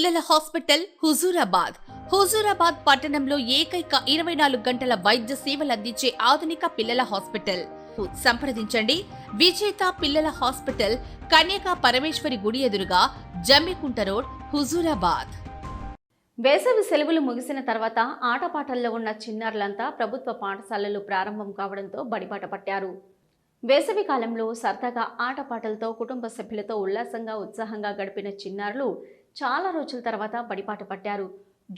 పిల్లల హాస్పిటల్ హుజూరాబాద్. హుజూరాబాద్ పట్టణంలో ఏకైక ఇరవై నాలుగు గంటల వైద్య సేవలు అందించే ఆధునిక పిల్లల హాస్పిటల్. సంప్రదించండి. విజేత పిల్లల హాస్పిటల్ కన్యకా పరమేశ్వరి గుడి ఎదురుగా జమ్మికుంట రోడ్ హుజూరాబాద్. వేసవి సెలవులు ముగిసిన తర్వాత ఆటపాటల్లో ఉన్న చిన్నారులంతా ప్రభుత్వ పాఠశాలలు ప్రారంభం కావడంతో బడిబాట పట్టారు. వేసవి కాలంలో సరదాగా ఆటపాటలతో కుటుంబ సభ్యులతో ఉల్లాసంగా ఉత్సాహంగా గడిపిన చిన్నారులు చాలా రోజుల తర్వాత బడిపాట పట్టారు.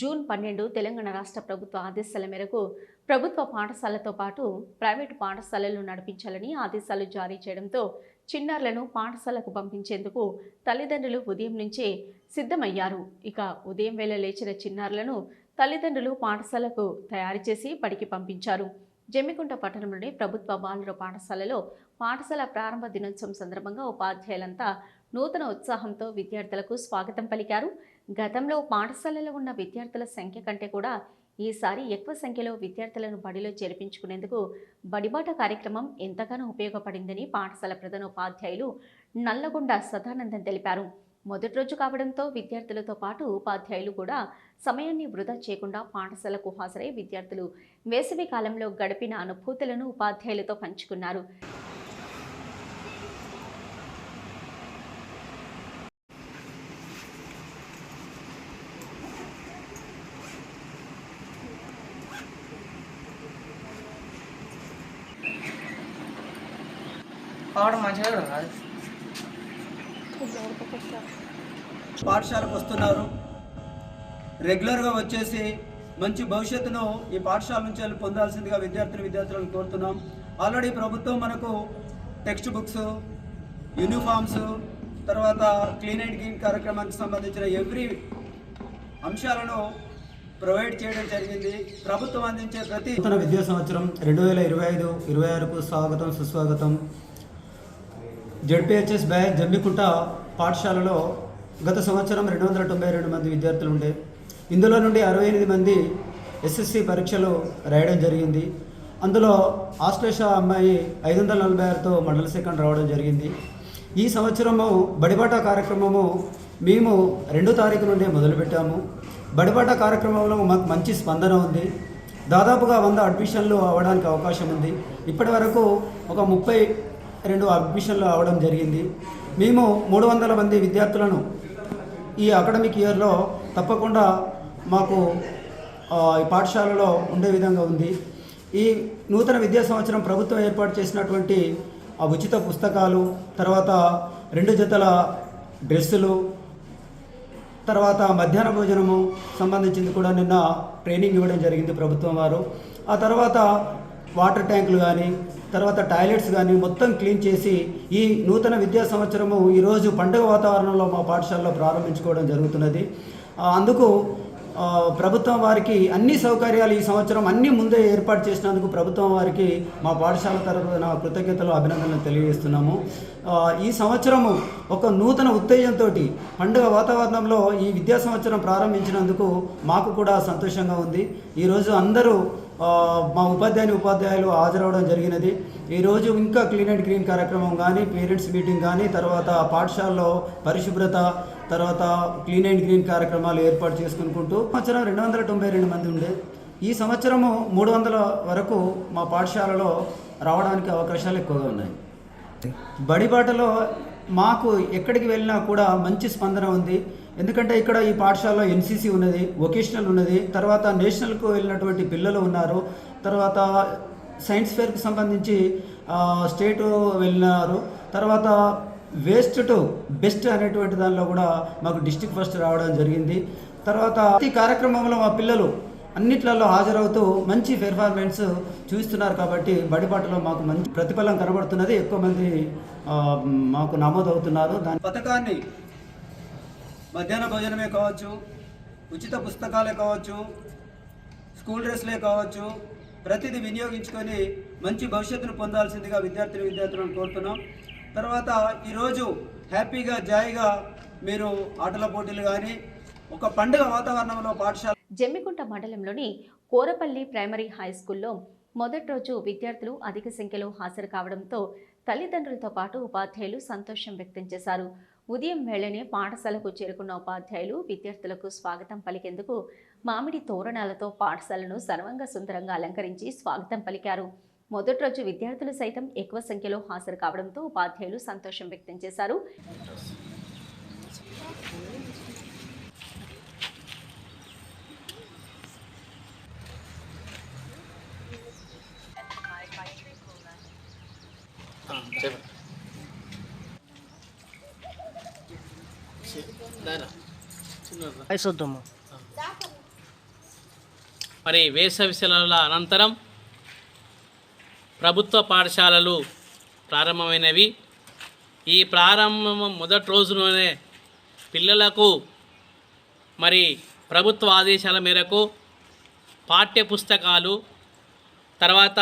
జూన్ పన్నెండు తెలంగాణ రాష్ట్ర ప్రభుత్వ ఆదేశాల మేరకు ప్రభుత్వ పాఠశాలతో పాటు ప్రైవేటు పాఠశాలలు నడిపించాలని ఆదేశాలు జారీ చేయడంతో చిన్నారులను పాఠశాలకు పంపించేందుకు తల్లిదండ్రులు ఉదయం నుంచే సిద్ధమయ్యారు. ఇక ఉదయం వేళ లేచిన చిన్నారులను తల్లిదండ్రులు పాఠశాలకు తయారు చేసి బడికి పంపించారు. జమ్మికుంట పట్టణంలోని ప్రభుత్వ బాలుర పాఠశాలలో పాఠశాల ప్రారంభ దినోత్సవం సందర్భంగా ఉపాధ్యాయులంతా నూతన ఉత్సాహంతో విద్యార్థులకు స్వాగతం పలికారు. గతంలో పాఠశాలలో ఉన్న విద్యార్థుల సంఖ్య కంటే కూడా ఈసారి ఎక్కువ సంఖ్యలో విద్యార్థులను బడిలో చేర్పించుకునేందుకు బడిబాట కార్యక్రమం ఎంతగానో ఉపయోగపడిందని పాఠశాల ప్రధాన ఉపాధ్యాయులు నల్లగొండ సదానందన్ తెలిపారు. మొదటి రోజు కావడంతో విద్యార్థులతో పాటు ఉపాధ్యాయులు కూడా సమయాన్ని వృధా చేయకుండా పాఠశాలకు హాజరై విద్యార్థులు వేసవి కాలంలో గడిపిన అనుభూతులను ఉపాధ్యాయులతో పంచుకున్నారు. పావడం మంచిగా కూడా కాదు. పాఠశాలకు వస్తున్నారు. రెగ్యులర్గా వచ్చేసి మంచి భవిష్యత్తును ఈ పాఠశాల నుంచి వెళ్ళి పొందాల్సిందిగా విద్యార్థులు విద్యార్థులను కోరుతున్నాం. ఆల్రెడీ ప్రభుత్వం మనకు టెక్స్ట్ బుక్స్ యూనిఫామ్స్ తర్వాత క్లీన్ అండ్ క్లీన్ కార్యక్రమానికి సంబంధించిన ఎవ్రీ అంశాలను ప్రొవైడ్ చేయడం జరిగింది. ప్రభుత్వం అందించే ప్రతి విద్యా సంవత్సరం రెండు వేల ఇరవై ఐదు ఇరవై ఆరుకు స్వాగతం సుస్వాగతం. జడ్పిహెచ్ఎస్ బ్యాగ్ జమ్మికుంట పాఠశాలలో గత సంవత్సరం రెండు వందల తొంభై రెండు మంది విద్యార్థులు ఉండే ఇందులో నుండి అరవై ఎనిమిది మంది ఎస్ఎస్సి పరీక్షలు రాయడం జరిగింది. అందులో ఆశ్లేష అమ్మాయి ఐదు వందల నలభై ఆరుతో మండల సెకండ్ రావడం జరిగింది. ఈ సంవత్సరము బడిబాట కార్యక్రమము మేము రెండో తారీఖు నుండి మొదలుపెట్టాము. బడిబాట కార్యక్రమంలో మాకు మంచి స్పందన ఉంది. దాదాపుగా వంద అడ్మిషన్లు అవ్వడానికి అవకాశం ఉంది. ఇప్పటి వరకు ఒక ముప్పై రెండు అడ్మిషన్లు అవ్వడం జరిగింది. మేము మూడు వందల మంది విద్యార్థులను ఈ అకాడమిక్ ఇయర్లో తప్పకుండా మాకు ఈ పాఠశాలలో ఉండే విధంగా ఉంది. ఈ నూతన విద్యా సంవత్సరం ప్రభుత్వం ఏర్పాటు చేసినటువంటి ఆ ఉచిత పుస్తకాలు తర్వాత రెండు జతల డ్రెస్సులు తర్వాత మధ్యాహ్న భోజనము సంబంధించింది కూడా నిన్న ట్రైనింగ్ ఇవ్వడం జరిగింది ప్రభుత్వం వారు. ఆ తర్వాత వాటర్ ట్యాంకులు కానీ తర్వాత టాయిలెట్స్ కానీ మొత్తం క్లీన్ చేసి ఈ నూతన విద్యా సంవత్సరము ఈరోజు పండుగ వాతావరణంలో మా పాఠశాలలో ప్రారంభించుకోవడం జరుగుతున్నది. అందుకు ప్రభుత్వం వారికి అన్ని సౌకర్యాలు ఈ సంవత్సరం అన్ని ముందే ఏర్పాటు చేసినందుకు ప్రభుత్వం వారికి మా పాఠశాల తరఫున కృతజ్ఞతలు అభినందనలు తెలియజేస్తున్నాము. ఈ సంవత్సరము ఒక నూతన ఉత్తేజంతో పండుగ వాతావరణంలో ఈ విద్యా సంవత్సరం ప్రారంభించినందుకు మాకు కూడా సంతోషంగా ఉంది. ఈరోజు అందరూ మా ఉపాధ్యాయుని ఉపాధ్యాయులు హాజరవడం జరిగినది. ఈరోజు ఇంకా క్లీన్ అండ్ గ్రీన్ కార్యక్రమం కానీ పేరెంట్స్ మీటింగ్ కానీ తర్వాత పాఠశాలలో పరిశుభ్రత తర్వాత క్లీన్ అండ్ గ్రీన్ కార్యక్రమాలు ఏర్పాటు చేసుకుంటూ సంవత్సరం రెండు వందల తొంభై రెండు మంది ఉండే. ఈ సంవత్సరము మూడు వందల వరకు మా పాఠశాలలో రావడానికి అవకాశాలు ఎక్కువగా ఉన్నాయి. బడిబాటలో మాకు ఎక్కడికి వెళ్ళినా కూడా మంచి స్పందన ఉంది. ఎందుకంటే ఇక్కడ ఈ పాఠశాలలో ఎన్సీసీ ఉన్నది వొకేషనల్ ఉన్నది తర్వాత నేషనల్కు వెళ్ళినటువంటి పిల్లలు ఉన్నారు తర్వాత సైన్స్ ఫేర్కి సంబంధించి స్టేటు వెళ్ళినారు తర్వాత వేస్ట్ టు బెస్ట్ అనేటువంటి దానిలో కూడా మాకు డిస్టిక్ ఫస్ట్ రావడం జరిగింది. తర్వాత ఈ కార్యక్రమంలో మా పిల్లలు అన్నిట్లలో హాజరవుతూ మంచి పెర్ఫార్మెన్స్ చూస్తున్నారు కాబట్టి బడిపాటలో మాకు మంచి ప్రతిఫలం కనబడుతున్నది. ఎక్కువ మంది మాకు నమోదవుతున్నారు. దాని పథకాన్ని మధ్యాహ్న భోజనమే కావచ్చు ఉచిత పుస్తకాలే కావచ్చు స్కూల్ డ్రెస్లే కావచ్చు ప్రతిదీ వినియోగించుకొని మంచి భవిష్యత్తును పొందాల్సిందిగా విద్యార్థులు విద్యార్థులను కోరుతున్నాం. తర్వాత ఈరోజు హ్యాపీగా జాయిగా మీరు ఆటల పోటీలు కానీ ఒక పండుగ వాతావరణంలో పాఠశాల జమ్మికుంట మండలంలోని కోరపల్లి ప్రైమరీ హై స్కూల్లో మొదటి రోజు విద్యార్థులు అధిక సంఖ్యలో హాజరు కావడంతో తల్లిదండ్రులతో పాటు ఉపాధ్యాయులు సంతోషం వ్యక్తం చేశారు. ఉదయం వేళనే పాఠశాలకు చేరుకున్న ఉపాధ్యాయులు విద్యార్థులకు స్వాగతం పలికేందుకు మామిడి తోరణాలతో పాఠశాలను సర్వంగా సుందరంగా అలంకరించి స్వాగతం పలికారు. మొదటి రోజు విద్యార్థులు సైతం ఎక్కువ సంఖ్యలో హాజరు కావడంతో ఉపాధ్యాయులు సంతోషం వ్యక్తం చేశారు. మరి వేసవి సెలవుల అనంతరం ప్రభుత్వ పాఠశాలలు ప్రారంభమైనవి. ఈ ప్రారంభం మొదటి రోజులోనే పిల్లలకు మరి ప్రభుత్వ ఆదేశాల మేరకు పాఠ్య పుస్తకాలు తర్వాత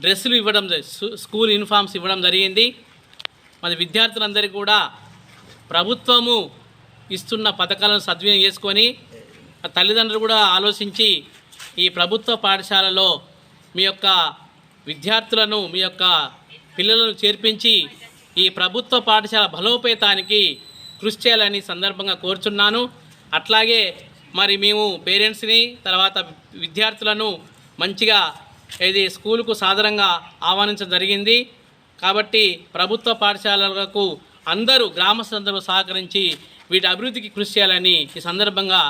డ్రెస్సులు ఇవ్వడం స్కూల్ యూనిఫామ్స్ ఇవ్వడం జరిగింది. మరి విద్యార్థులందరికీ కూడా ప్రభుత్వము ఇస్తున్న పథకాలను సద్వినియోగం చేసుకొని తల్లిదండ్రులు కూడా ఆలోచించి ఈ ప్రభుత్వ పాఠశాలలో మీ యొక్క విద్యార్థులను మీ యొక్క పిల్లలను చేర్పించి ఈ ప్రభుత్వ పాఠశాల బలోపేతానికి కృషి చేయాలని సందర్భంగా కోరుచున్నాను. అట్లాగే మరి మేము పేరెంట్స్ని తర్వాత విద్యార్థులను మంచిగా ఇది స్కూలుకు సాధారణంగా ఆహ్వానించడం జరిగింది. కాబట్టి ప్రభుత్వ పాఠశాలలకు అందరూ గ్రామస్తులందరూ సహకరించి వీటి అభివృద్ధికి కృషి చేయాలని ఈ సందర్భంగా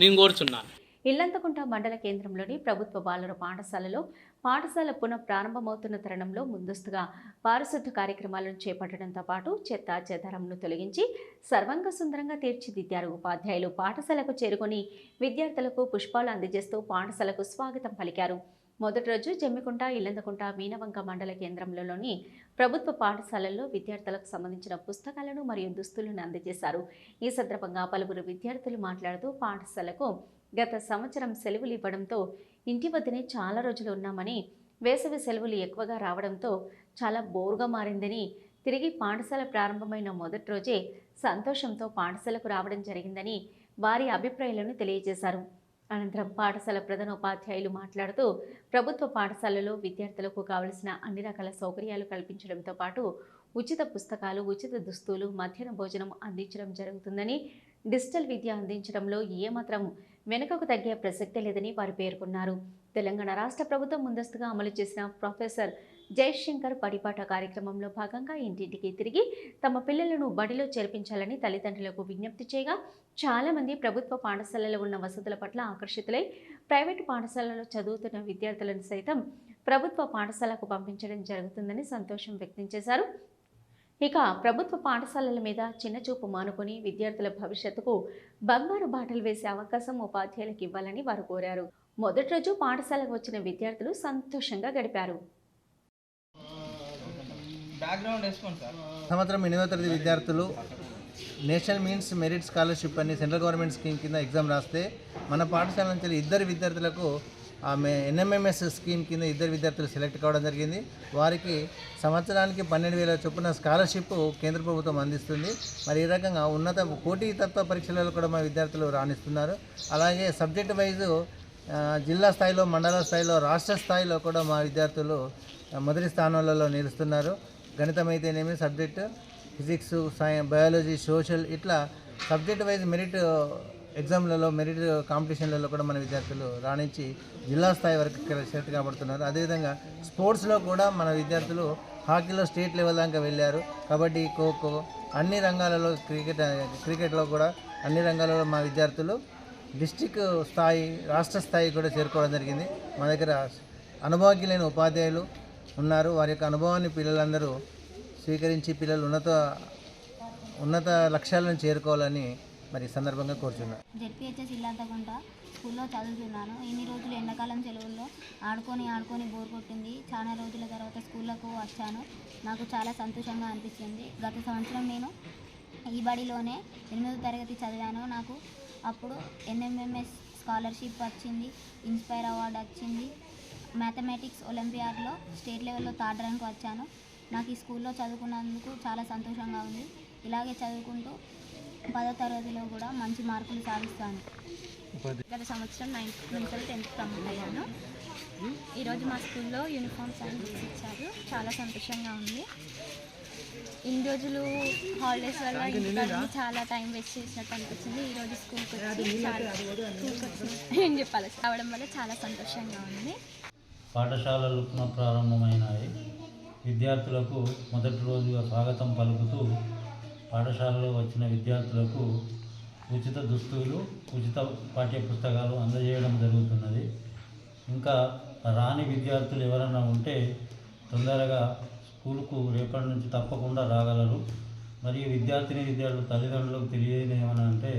నేను కోరుచున్నాను. ఇల్లంతకుంట మండల కేంద్రంలోని ప్రభుత్వ బాలుర పాఠశాలలో పాఠశాల పునః ప్రారంభమవుతున్న తరుణంలో ముందస్తుగా పారిశుద్ధ కార్యక్రమాలను చేపట్టడంతో పాటు చెత్త చెదారంను తొలగించి సర్వంగ సుందరంగా తీర్చిదిద్దారు ఉపాధ్యాయులు. పాఠశాలకు చేరుకొని విద్యార్థులకు పుష్పాలు అందజేస్తూ పాఠశాలకు స్వాగతం పలికారు. మొదటి రోజు జమ్మికుంట ఇల్లందకుంట మీనవంక మండల కేంద్రంలోని ప్రభుత్వ పాఠశాలల్లో విద్యార్థులకు సంబంధించిన పుస్తకాలను మరియు దుస్తులను అందజేశారు. ఈ సందర్భంగా పలువురు విద్యార్థులు మాట్లాడుతూ పాఠశాలకు గత సంవత్సరం సెలవులు ఇవ్వడంతో ఇంటి వద్దనే చాలా రోజులు ఉన్నామని వేసవి సెలవులు ఎక్కువగా రావడంతో చాలా బోరుగా మారిందని తిరిగి పాఠశాల ప్రారంభమైన మొదటి రోజే సంతోషంతో పాఠశాలకు రావడం జరిగిందని వారి అభిప్రాయాలను తెలియజేశారు. అనంతరం పాఠశాల ప్రధానోపాధ్యాయులు మాట్లాడుతూ ప్రభుత్వ పాఠశాలలో విద్యార్థులకు కావలసిన అన్ని రకాల సౌకర్యాలు కల్పించడంతో పాటు ఉచిత పుస్తకాలు ఉచిత దుస్తులు మధ్యాహ్న భోజనం అందించడం జరుగుతుందని డిజిటల్ విద్య అందించడంలో ఏమాత్రం వెనుకకు తగ్గే ప్రసక్తే లేదని వారు పేర్కొన్నారు. తెలంగాణ రాష్ట్ర ప్రభుత్వం ముందస్తుగా అమలు చేసిన ప్రొఫెసర్ జయశంకర్ పడిపాట కార్యక్రమంలో భాగంగా ఇంటింటికి తిరిగి తమ పిల్లలను బడిలో చేర్పించాలని తల్లిదండ్రులకు విజ్ఞప్తి చేయగా చాలామంది ప్రభుత్వ పాఠశాలలో ఉన్న వసతుల పట్ల ఆకర్షితులై ప్రైవేటు పాఠశాలలో చదువుతున్న విద్యార్థులను సైతం ప్రభుత్వ పాఠశాలకు పంపించడం జరుగుతుందని సంతోషం వ్యక్తం చేశారు. ఇక ప్రభుత్వ పాఠశాలల మీద చిన్నచూపు మానుకొని విద్యార్థుల భవిష్యత్తుకు బంగారు బాటలు వేసే అవకాశం ఉపాధ్యాయులకు ఇవ్వాలని వారు కోరారు. మొదటి రోజు పాఠశాలకు వచ్చిన విద్యార్థులు సంతోషంగా గడిపారు. సంవత్సరం ఎనిమిదవ తరగతి విద్యార్థులు నేషనల్ మీన్స్ మెరిట్ స్కాలర్షిప్ అని సెంట్రల్ గవర్నమెంట్ స్కీమ్ కింద ఎగ్జామ్ రాస్తే మన పాఠశాల నుంచి ఇద్దరు విద్యార్థులకు ఆమె ఎన్ఎంఎంఎస్ స్కీమ్ కింద ఇద్దరు విద్యార్థులు సెలెక్ట్ కావడం జరిగింది. వారికి సంవత్సరానికి పన్నెండు వేల చొప్పున స్కాలర్షిప్ కేంద్ర ప్రభుత్వం అందిస్తుంది. మరి ఈ రకంగా ఉన్నత పోటీతత్వ పరీక్షలలో కూడా మా విద్యార్థులు రాణిస్తున్నారు. అలాగే సబ్జెక్ట్ వైజు జిల్లా స్థాయిలో మండల స్థాయిలో రాష్ట్ర స్థాయిలో కూడా మా విద్యార్థులు మొదటి స్థానాలలో నిలుస్తున్నారు. గణితం అయితేనేమి సబ్జెక్టు ఫిజిక్స్ సై బయాలజీ సోషల్ ఇట్లా సబ్జెక్ట్ వైజ్ మెరిట్ ఎగ్జామ్లలో మెరిట్ కాంపిటీషన్లలో కూడా మన విద్యార్థులు రాణించి జిల్లా స్థాయి వరకు చేతి కాబడుతున్నారు. అదేవిధంగా స్పోర్ట్స్లో కూడా మన విద్యార్థులు హాకీలో స్టేట్ లెవెల్ దాకా వెళ్ళారు. కబడ్డీ ఖోఖో అన్ని రంగాలలో క్రికెట్ క్రికెట్లో కూడా అన్ని రంగాలలో మా విద్యార్థులు డిస్టిక్ స్థాయి రాష్ట్ర స్థాయి కూడా చేరుకోవడం జరిగింది. మా దగ్గర అనుభవజ్ఞులైన ఉపాధ్యాయులు ఉన్నారు. వారి యొక్క అనుభవాన్ని పిల్లలందరూ స్వీకరించి పిల్లలు ఉన్నత ఉన్నత లక్ష్యాలను చేరుకోవాలని మరి సందర్భంగా కోరుచున్నా. జెడ్పిహెచ్ఎస్ ఇల్లంతకుంట స్కూల్లో చదువుతున్నాను. ఇన్ని రోజులు ఎండాకాలం సెలవుల్లో ఆడుకొని ఆడుకొని బోర్ కొట్టింది. చాలా రోజుల తర్వాత స్కూళ్ళకు వచ్చాను. నాకు చాలా సంతోషంగా అనిపించింది. గత సంవత్సరం నేను ఈ బడిలోనే ఎనిమిదో తరగతి చదివాను. నాకు అప్పుడు ఎన్ఎంఎంఎస్ స్కాలర్షిప్ వచ్చింది. ఇన్స్పైర్ అవార్డు వచ్చింది. మ్యాథమెటిక్స్ ఒలింపియాడ్లో స్టేట్ లెవెల్లో థర్డ్ ర్యాంక్ వచ్చాను. నాకు ఈ స్కూల్లో చదువుకున్నందుకు చాలా సంతోషంగా ఉంది. ఇలాగే చదువుకుంటూ పదో తరగతిలో కూడా మంచి మార్కులు సాధిస్తాను. గత సంవత్సరం నైన్త్ నుంచి టెన్త్ కంప్లీట్ అయ్యాను ఈరోజు మా స్కూల్లో యూనిఫామ్స్ అండ్ బుక్స్ ఇచ్చారు. చాలా సంతోషంగా ఉంది. ఇన్ని రోజులు హాలిడేస్ వల్ల ఇంటికాడ ఉండి చాలా టైం వేస్ట్ చేసినట్టు అనిపించింది. ఈరోజు స్కూల్కి వచ్చి చాలా స్కూల్కి వచ్చి ఏం చెప్పాలి? రావడం వల్ల చాలా సంతోషంగా ఉంది. పాఠశాలలు పునఃప్రారంభమైనాయి. విద్యార్థులకు మొదటి రోజుగా స్వాగతం పలుకుతూ పాఠశాలలో వచ్చిన విద్యార్థులకు ఉచిత దుస్తులు ఉచిత పాఠ్య పుస్తకాలు అందజేయడం జరుగుతున్నది. ఇంకా రాని విద్యార్థులు ఎవరైనా ఉంటే తొందరగా స్కూలుకు రేపటి నుంచి తప్పకుండా రాగలరు. మరియు విద్యార్థిని విద్యార్థులు తల్లిదండ్రులకు తెలియదు ఏమన్నా అంటే